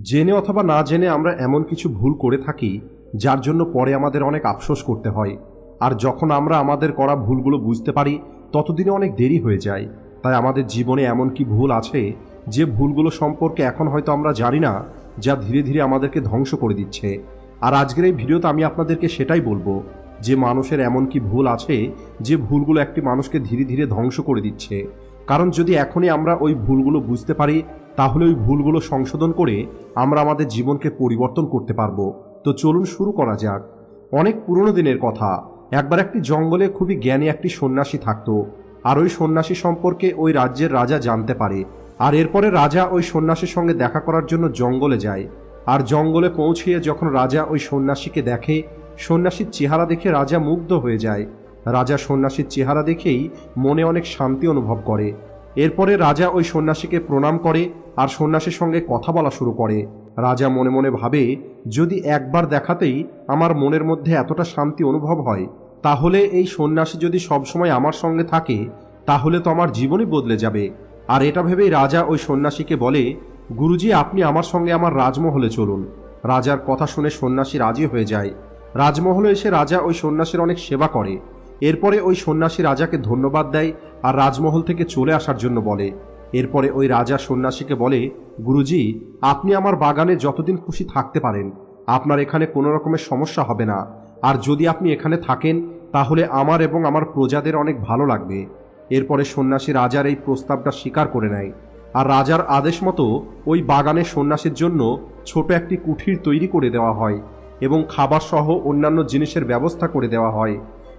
জেনে অথবা না জেনে আমরা এমন কিছু ভুল করে থাকি, যার জন্য পরে আমাদের অনেক আফসোস করতে হয়। আর যখন আমরা আমাদের করা ভুলগুলো বুঝতে পারি, ততদিনে অনেক দেরি হয়ে যায়। তাই আমাদের জীবনে এমন কি ভুল আছে, যে ভুলগুলো সম্পর্কে এখন হয়তো আমরা জানি না, যা ধীরে ধীরে আমাদেরকে ধ্বংস করে দিচ্ছে। আর আজকের এই ভিডিওতে আমি আপনাদেরকে সেটাই বলব, যে মানুষের এমন কি ভুল আছে, যে ভুলগুলো একটি মানুষকে ধীরে ধীরে ধ্বংস করে দিচ্ছে। কারণ যদি এখনই আমরা ওই ভুলগুলো বুঝতে পারি, তাহলে ওই ভুলগুলো সংশোধন করে আমরা আমাদের জীবনকে পরিবর্তন করতে পারব। তো চলুন শুরু করা যাক। অনেক পুরনো দিনের কথা। একবার একটি জঙ্গলে খুবই জ্ঞানী একটি সন্ন্যাসী থাকতো। আর ওই সন্ন্যাসী সম্পর্কে ওই রাজ্যের রাজা জানতে পারে। আর এরপরে রাজা ওই সন্ন্যাসীর সঙ্গে দেখা করার জন্য জঙ্গলে যায়। আর জঙ্গলে পৌঁছিয়ে যখন রাজা ওই সন্ন্যাসীকে দেখে, সন্ন্যাসীর চেহারা দেখে রাজা মুগ্ধ হয়ে যায়। রাজা সন্ন্যাসীর চেহারা দেখেই মনে অনেক শান্তি অনুভব করে। এরপরে রাজা ওই সন্ন্যাসীকে প্রণাম করে আর সন্ন্যাসীর সঙ্গে কথা বলা শুরু করে। রাজা মনে মনে ভাবে, যদি একবার দেখাতেই আমার মনের মধ্যে এতটা শান্তি অনুভব হয়, তাহলে এই সন্ন্যাসী যদি সবসময় আমার সঙ্গে থাকে, তাহলে তো আমার জীবনই বদলে যাবে। আর এটা ভেবেই রাজা ওই সন্ন্যাসীকে বলে, গুরুজি, আপনি আমার সঙ্গে আমার রাজমহলে চলুন। রাজার কথা শুনে সন্ন্যাসী রাজি হয়ে যায়। রাজমহলে এসে রাজা ওই সন্ন্যাসীর অনেক সেবা করে। এরপরে ওই সন্ন্যাসী রাজাকে ধন্যবাদ দেয় আর রাজমহল থেকে চলে আসার জন্য বলে। এরপরে ওই রাজা সন্ন্যাসীকে বলে, গুরুজি, আপনি আমার বাগানে যতদিন খুশি থাকতে পারেন। আপনার এখানে কোনো রকমের সমস্যা হবে না। আর যদি আপনি এখানে থাকেন, তাহলে আমার এবং আমার প্রজাদের অনেক ভালো লাগবে। এরপরে সন্ন্যাসী রাজার এই প্রস্তাবটা স্বীকার করে নেয়। আর রাজার আদেশ মতো ওই বাগানে সন্ন্যাসীর জন্য ছোট একটি কুঠির তৈরি করে দেওয়া হয় এবং খাবার সহ অন্যান্য জিনিসের ব্যবস্থা করে দেওয়া হয়।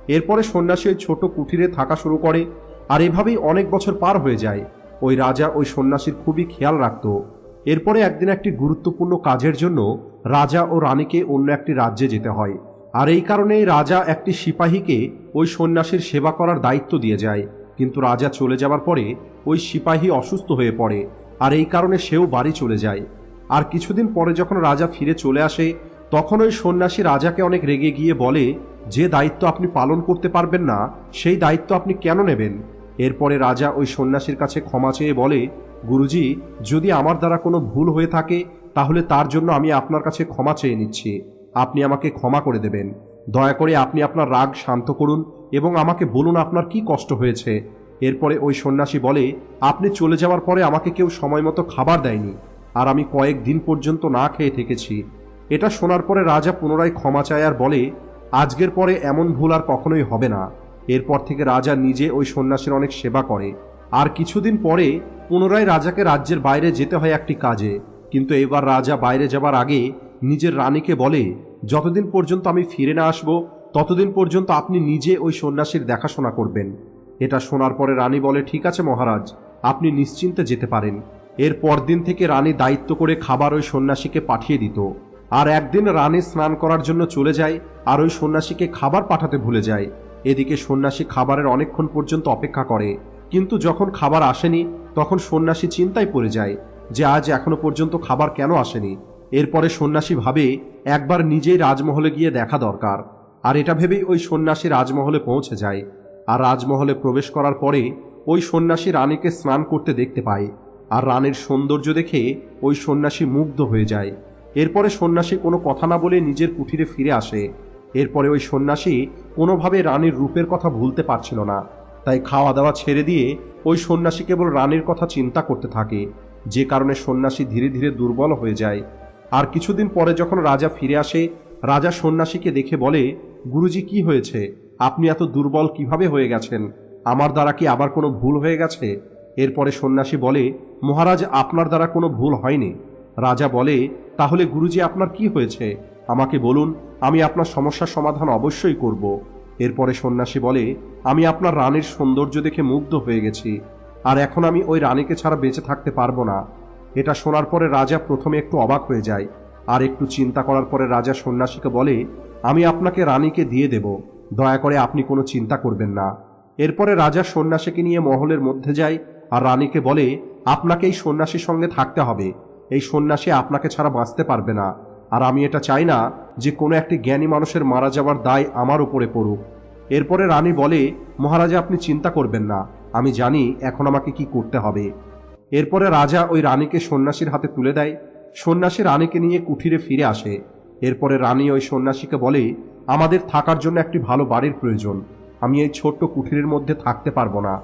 এরপরে সন্ন্যাসী ওই ছোট কুঠিরে থাকা শুরু করে। আর এভাবেই অনেক বছর পার হয়ে যায়। ওই রাজা ওই সন্ন্যাসীর খুবই খেয়াল রাখত। এরপরে একদিন একটি গুরুত্বপূর্ণ কাজের জন্য রাজা ও রানীকে অন্য একটি রাজ্যে যেতে হয়। আর এই কারণেই রাজা একটি সিপাহীকে ওই সন্ন্যাসীর সেবা করার দায়িত্ব দিয়ে যায়। কিন্তু রাজা চলে যাওয়ার পরে ওই সিপাহী অসুস্থ হয়ে পড়ে। আর এই কারণে সেও বাড়ি চলে যায়। আর কিছুদিন পরে যখন রাজা ফিরে চলে আসে, তখন ওই সন্ন্যাসী রাজাকে অনেক রেগে গিয়ে বলে যে দায়িত্ব আপনি পালন করতে পারবেন না, সেই দায়িত্ব আপনি কেন নেবেন? এরপরে রাজা ওই সন্ন্যাসীর কাছে ক্ষমা চেয়ে বলে, গুরুজি, যদি আমার দ্বারা কোনো ভুল হয়ে থাকে, তাহলে তার জন্য আমি আপনার কাছে ক্ষমা চেয়ে নিচ্ছি। আপনি আমাকে ক্ষমা করে দেবেন। দয়া করে আপনি আপনার রাগ শান্ত করুন এবং আমাকে বলুন আপনার কি কষ্ট হয়েছে। এরপরে ওই সন্ন্যাসী বলে, আপনি চলে যাওয়ার পরে আমাকে কেউ সময় মতো খাবার দেয়নি, আর আমি কয়েক দিন পর্যন্ত না খেয়ে থেকেছি। এটা শোনার পরে রাজা পুনরায় ক্ষমা চায় আর বলে আজকের পরে এমন ভুল আর কখনোই হবে না। এরপর থেকে রাজা নিজে ওই সন্ন্যাসীর অনেক সেবা করে। আর কিছুদিন পরে পুনরায় রাজাকে রাজ্যের বাইরে যেতে হয় একটি কাজে। কিন্তু এবার রাজা বাইরে যাবার আগে নিজের রানীকে বলে, যতদিন পর্যন্ত আমি ফিরে না আসব, ততদিন পর্যন্ত আপনি নিজে ওই সন্ন্যাসীর দেখাশোনা করবেন এটা শোনার পরে রানী বলে, ঠিক আছে মহারাজ, আপনি নিশ্চিন্তে যেতে পারেন। এর পরদিন থেকে রানী দায়িত্ব করে খাবার ওই সন্ন্যাসীকে পাঠিয়ে দিত। আর একদিন রানী স্নান করার জন্য চলে যায়, আর ওই সন্ন্যাসীকে খাবার পাঠাতে ভুলে যায়। এদিকে সন্ন্যাসী খাবারের অনেকক্ষণ পর্যন্ত অপেক্ষা করে। কিন্তু যখন খাবার আসেনি, তখন সন্ন্যাসী চিন্তায় পড়ে যায় যে আজ এখনও পর্যন্ত খাবার কেন আসেনি। এরপরে সন্ন্যাসী ভাবে, একবার নিজেই রাজমহলে গিয়ে দেখা দরকার। আর এটা ভেবেই ওই সন্ন্যাসী রাজমহলে পৌঁছে যায়। আর রাজমহলে প্রবেশ করার পরে, ওই সন্ন্যাসী রানীকে স্নান করতে দেখতে পায়। আর রানীর সৌন্দর্য দেখে ওই সন্ন্যাসী মুগ্ধ হয়ে যায়। এরপরে সন্ন্যাসী কোনো কথা না বলে নিজের কুঠিরে ফিরে আসে। এরপরে ওই সন্ন্যাসী কোনোভাবে রানীর রূপের কথা ভুলতে পারছিল না। তাই খাওয়া দাওয়া ছেড়ে দিয়ে ওই সন্ন্যাসী কেবল রানীর কথা চিন্তা করতে থাকে। যে কারণে সন্ন্যাসী ধীরে ধীরে দুর্বল হয়ে যায়। আর কিছুদিন পরে যখন রাজা ফিরে আসে, রাজা সন্ন্যাসীকে দেখে বলে, গুরুজি, কি হয়েছে? আপনি এত দুর্বল কীভাবে হয়ে গেছেন? আমার দ্বারা কি আবার কোনো ভুল হয়ে গেছে? এরপরে সন্ন্যাসী বলে, মহারাজ, আপনার দ্বারা কোনো ভুল হয়নি। রাজা বলে, তাহলে গুরুজি আপনার কি হয়েছে? আমাকে বলুন, আমি আপনার সমস্যার সমাধান অবশ্যই করব। এরপরে সন্ন্যাসী বলে, আমি আপনার রানীর সৌন্দর্য দেখে মুগ্ধ হয়ে গেছি, আর এখন আমি ওই রানীকে ছাড়া বেঁচে থাকতে পারব না। এটা শোনার পরে রাজা প্রথমে একটু অবাক হয়ে যায়, আর একটু চিন্তা করার পরে রাজা সন্ন্যাসীকে বলে, আমি আপনাকে রানীকে দিয়ে দেব, দয়া করে আপনি কোনো চিন্তা করবেন না। এরপরে রাজা সন্ন্যাসীকে নিয়ে মহলের মধ্যে যায়, আর রানীকে বলে, আপনাকে এই সন্ন্যাসীর সঙ্গে থাকতে হবে এই সন্ন্যাসী আপনাকে ছাড়া বাঁচতে পারবে না। আর আমি এটা চাই না যে কোনো একটি জ্ঞানী মানুষের মারা যাওয়ার দায় আমার উপরে পড়ুক। এরপরে রানী বলে, মহারাজা, আপনি চিন্তা করবেন না। আমি জানি এখন আমাকে কি করতে হবে। এরপরে রাজা ওই রানীকে সন্ন্যাসীর হাতে তুলে দেয়। সন্ন্যাসী রানীকে নিয়ে কুঠিরে ফিরে আসে। এরপরে রানী ওই সন্ন্যাসীকে বলে, আমাদের থাকার জন্য একটি ভালো বাড়ির প্রয়োজন। আমি এই ছোট্ট কুঠিরের মধ্যে থাকতে পারব না।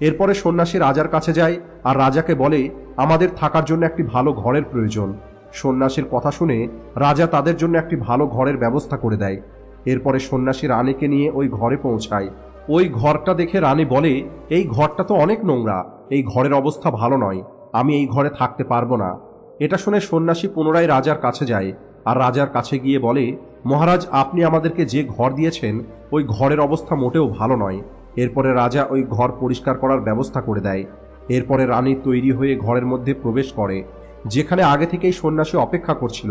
এরপরে সন্ন্যাসী রাজার কাছে যায় আর রাজাকে বলে, আমাদের থাকার জন্য একটি ভালো ঘরের প্রয়োজন। সন্ন্যাসীর কথা শুনে রাজা তাদের জন্য একটি ভালো ঘরের ব্যবস্থা করে দেয়। এরপরে সন্ন্যাসী রানীকে নিয়ে ওই ঘরে পৌঁছায়। ওই ঘরটা দেখে রানী বলে, এই ঘরটা তো অনেক নোংরা। এই ঘরের অবস্থা ভালো নয়। আমি এই ঘরে থাকতে পারব না। এটা শুনে সন্ন্যাসী পুনরায় রাজার কাছে যায় আর রাজার কাছে গিয়ে বলে, মহারাজ, আপনি আমাদেরকে যে ঘর দিয়েছেন, ওই ঘরের অবস্থা মোটেও ভালো নয়। এরপরে রাজা ওই ঘর পরিষ্কার করার ব্যবস্থা করে দেয়। এরপরে রানী তৈরি হয়ে ঘরের মধ্যে প্রবেশ করে, যেখানে আগে থেকেই সন্ন্যাসী অপেক্ষা করছিল।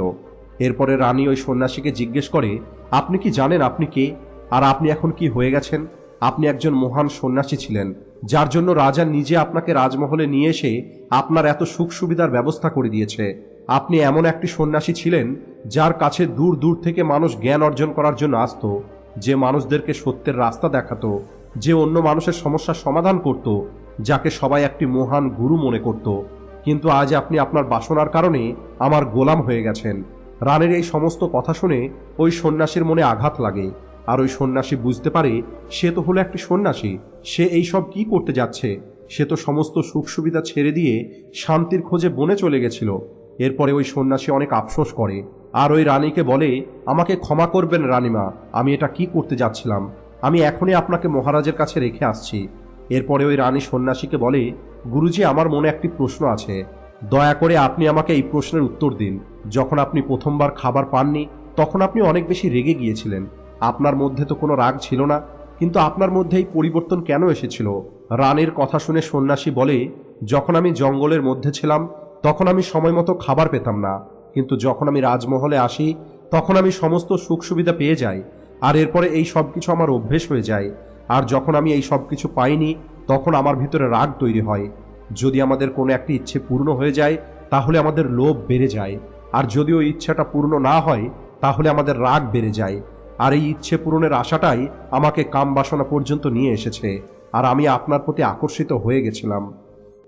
এরপরে রানী ওই সন্ন্যাসীকে জিজ্ঞেস করে, আপনি কি জানেন আপনি কে? আর আপনি এখন কি হয়ে গেছেন? আপনি একজন মহান সন্ন্যাসী ছিলেন, যার জন্য রাজা নিজে আপনাকে রাজমহলে নিয়ে এসে আপনার এত সুখ সুবিধার ব্যবস্থা করে দিয়েছে। আপনি এমন একটি সন্ন্যাসী ছিলেন, যার কাছে দূর দূর থেকে মানুষ জ্ঞান অর্জন করার জন্য আসতো, যে মানুষদেরকে সত্যের রাস্তা দেখাতো যে অন্য মানুষের সমস্যার সমাধান করত, যাকে সবাই একটি মহান গুরু মনে করত। কিন্তু আজ আপনি আপনার বাসনার কারণে আমার গোলাম হয়ে গেছেন। রানের এই সমস্ত কথা শুনে ওই সন্ন্যাসীর মনে আঘাত লাগে। আর ওই সন্ন্যাসী বুঝতে পারে, সে তো হলো একটি সন্ন্যাসী। সে এই সব কি করতে যাচ্ছে? সে তো সমস্ত সুখ সুবিধা ছেড়ে দিয়ে শান্তির খোঁজে বনে চলে গেছিল। এরপরে ওই সন্ন্যাসী অনেক আফসোস করে। আর ওই রানীকে বলে, আমাকে ক্ষমা করবেন রানীমা, আমি এটা কি করতে যাচ্ছিলাম? আমি এখনই আপনাকে মহারাজের কাছে রেখে আসছি। এরপরে ওই রানী সন্ন্যাসীকে বলে, গুরুজি, আমার মনে একটি প্রশ্ন আছে। দয়া করে আপনি আমাকে এই প্রশ্নের উত্তর দিন। যখন আপনি প্রথমবার খাবার পাননি, তখন আপনি অনেক বেশি রেগে গিয়েছিলেন। আপনার মধ্যে তো কোনো রাগ ছিল না, কিন্তু আপনার মধ্যে এই পরিবর্তন কেন এসেছিল? রানীর কথা শুনে সন্ন্যাসী বলে, যখন আমি জঙ্গলের মধ্যে ছিলাম, তখন আমি সময় মতো খাবার পেতাম না। কিন্তু যখন আমি রাজমহলে আসি, তখন আমি সমস্ত সুখ সুবিধা পেয়ে যাই। আর এরপরে এই সব কিছু আমার অভ্যেস হয়ে যায়। আর যখন আমি এই সব কিছু পাইনি, তখন আমার ভিতরে রাগ তৈরি হয়। যদি আমাদের কোনো একটি ইচ্ছে পূর্ণ হয়ে যায়, তাহলে আমাদের লোভ বেড়ে যায়। আর যদি ওই ইচ্ছাটা পূর্ণ না হয়, তাহলে আমাদের রাগ বেড়ে যায়। আর এই ইচ্ছে পূরণের আশাটাই আমাকে কাম বাসনা পর্যন্ত নিয়ে এসেছে, আর আমি আপনার প্রতি আকর্ষিত হয়ে গেছিলাম।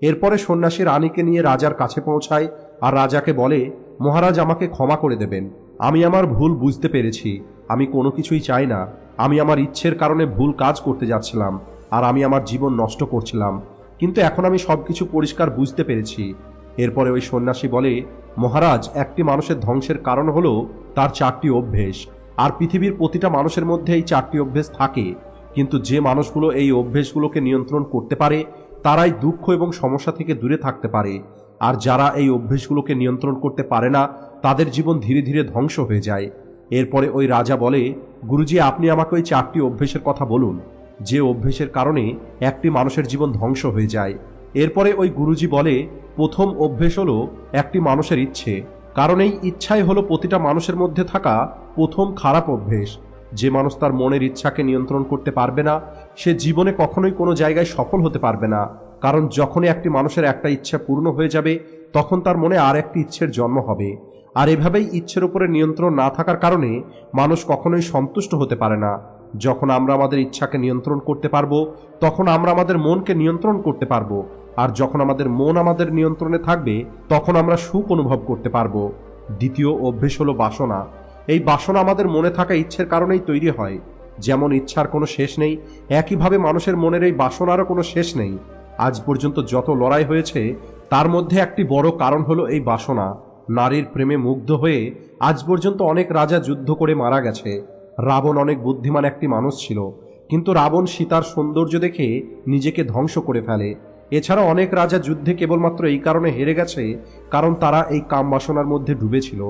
এরপরে সন্ন্যাসী রানীকে নিয়ে রাজার কাছে পৌঁছায়, আর রাজাকে বলে, মহারাজ আমাকে ক্ষমা করে দেবেন। আমি আমার ভুল বুঝতে পেরেছি। আমি কোনো কিছুই চাই না। আমি আমার ইচ্ছের কারণে ভুল কাজ করতে যাচ্ছিলাম আর আমি আমার জীবন নষ্ট করছিলাম। কিন্তু এখন আমি সব কিছু পরিষ্কার বুঝতে পেরেছি। এরপরে ওই সন্ন্যাসী বলে, মহারাজ, একটি মানুষের ধ্বংসের কারণ হলো তার চারটি অভ্যেস। আর পৃথিবীর প্রতিটা মানুষের মধ্যে এই চারটি অভ্যেস থাকে। কিন্তু যে মানুষগুলো এই অভ্যেসগুলোকে নিয়ন্ত্রণ করতে পারে, তারাই দুঃখ এবং সমস্যা থেকে দূরে থাকতে পারে। আর যারা এই অভ্যেসগুলোকে নিয়ন্ত্রণ করতে পারে না, তাদের জীবন ধীরে ধীরে ধ্বংস হয়ে যায়। এরপরে ওই রাজা বলে, গুরুজি, আপনি আমাকে ওই চারটি অভ্যেসের কথা বলুন। যে অভ্যেসের কারণে একটি মানুষের জীবন ধ্বংস হয়ে যায়। এরপরে ওই গুরুজি বলে, প্রথম অভ্যেস হলো একটি মানুষের ইচ্ছে। কারণ এই ইচ্ছাই হলো প্রতিটা মানুষের মধ্যে থাকা প্রথম খারাপ অভ্যেস। যে মানুষ তার মনের ইচ্ছাকে নিয়ন্ত্রণ করতে পারবে না, সে জীবনে কখনোই কোনো জায়গায় সফল হতে পারবে না। কারণ যখনই একটি মানুষের একটা ইচ্ছা পূর্ণ হয়ে যাবে, তখন তার মনে আর একটি ইচ্ছের জন্ম হবে। আর এভাবেই ইচ্ছের উপরে নিয়ন্ত্রণ না থাকার কারণে মানুষ কখনোই সন্তুষ্ট হতে পারে না। যখন আমরা আমাদের ইচ্ছাকে নিয়ন্ত্রণ করতে পারব, তখন আমরা আমাদের মনকে নিয়ন্ত্রণ করতে পারব। আর যখন আমাদের মন আমাদের নিয়ন্ত্রণে থাকবে, তখন আমরা সুখ অনুভব করতে পারব। দ্বিতীয় অভ্যেস হলো বাসনা। এই বাসনা আমাদের মনে থাকা ইচ্ছের কারণেই তৈরি হয়। যেমন ইচ্ছার কোনো শেষ নেই, একইভাবে মানুষের মনের এই বাসনারও কোনো শেষ নেই। আজ পর্যন্ত যত লড়াই হয়েছে, তার মধ্যে একটি বড় কারণ হলো এই বাসনা। নারীর প্রেমে মুগ্ধ হয়ে আজ পর্যন্ত অনেক রাজা যুদ্ধ করে মারা গেছে। রাবণ অনেক বুদ্ধিমান একটি মানুষ ছিল, কিন্তু রাবণ সীতার সৌন্দর্য দেখে নিজেকে ধ্বংস করে ফেলে। এছাড়া অনেক রাজা যুদ্ধে কেবলমাত্র এই কারণে হেরে গেছে, কারণ তারা এই কাম বাসনার মধ্যে ডুবেছিল।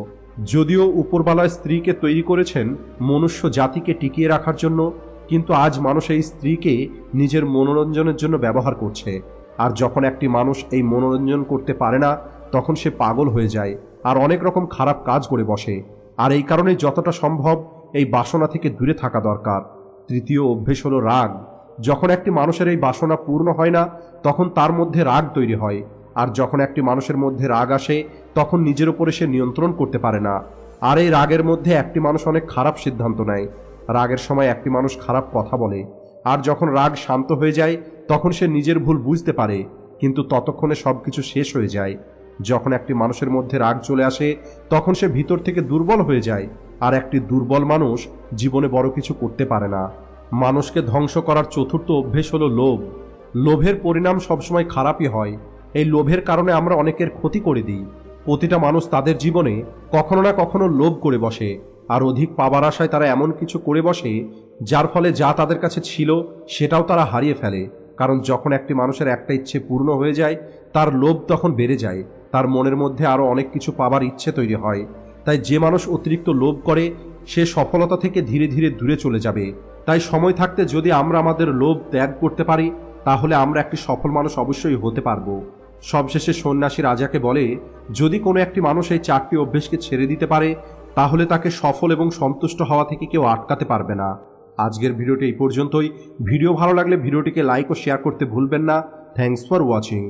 যদিও উপরবালায় স্ত্রীকে তৈরি করেছেন মনুষ্য জাতিকে টিকিয়ে রাখার জন্য কিন্তু আজ মানুষ এই স্ত্রীকে নিজের মনোরঞ্জনের জন্য ব্যবহার করছে। আর যখন একটি মানুষ এই মনোরঞ্জন করতে পারে না, তখন সে পাগল হয়ে যায় আর অনেক রকম খারাপ কাজ করে বসে। আর এই কারণে যতটা সম্ভব এই বাসনা থেকে দূরে থাকা দরকার। তৃতীয় অভ্যেস হলো রাগ। যখন একটি মানুষের এই বাসনা পূর্ণ হয় না, তখন তার মধ্যে রাগ তৈরি হয়। আর যখন একটি মানুষের মধ্যে রাগ আসে, তখন নিজের উপরে সে নিয়ন্ত্রণ করতে পারে না। আর এই রাগের মধ্যে একটি মানুষ অনেক খারাপ সিদ্ধান্ত নেয়। রাগের সময় একটি মানুষ খারাপ কথা বলে, আর যখন রাগ শান্ত হয়ে যায়, তখন সে নিজের ভুল বুঝতে পারে, কিন্তু ততক্ষণে সব কিছু শেষ হয়ে যায়। যখন একটি মানুষের মধ্যে রাগ চলে আসে, তখন সে ভিতর থেকে দুর্বল হয়ে যায়, আর একটি দুর্বল মানুষ জীবনে বড় কিছু করতে পারে না। মানুষকে ধ্বংস করার চতুর্থ অভ্যেস হলো লোভ। লোভের পরিণাম সবসময় খারাপই হয়। এই লোভের কারণে আমরা অনেকের ক্ষতি করে দিই। প্রতিটা মানুষ তাদের জীবনে কখনো না কখনো লোভ করে বসে। আর অধিক পাবার আশায় তারা এমন কিছু করে বসে, যার ফলে যা তাদের কাছে ছিল সেটাও তারা হারিয়ে ফেলে। কারণ যখন একটি মানুষের একটা ইচ্ছে পূর্ণ হয়ে যায়, তার লোভ তখন বেড়ে যায়, তার মনের মধ্যে আরও অনেক কিছু পাবার ইচ্ছে তৈরি হয়। তাই যে মানুষ অতিরিক্ত লোভ করে, সে সফলতা থেকে ধীরে ধীরে দূরে চলে যাবে। তাই সময় থাকতে যদি আমরা আমাদের লোভ ত্যাগ করতে পারি, তাহলে আমরা একটি সফল মানুষ অবশ্যই হতে পারব। সবশেষে সন্ন্যাসী রাজাকে বলে, যদি কোনো একটি মানুষ এই চারটি অভ্যেসকে ছেড়ে দিতে পারে তাহলে তাকে সফল এবং সন্তুষ্ট হওয়া থেকে কেউ আটকাতে পারবে না। আজকের ভিডিওটি এই পর্যন্তই। ভিডিও ভালো লাগলে ভিডিওটিকে লাইক ও শেয়ার করতে ভুলবেন না। Thanks for watching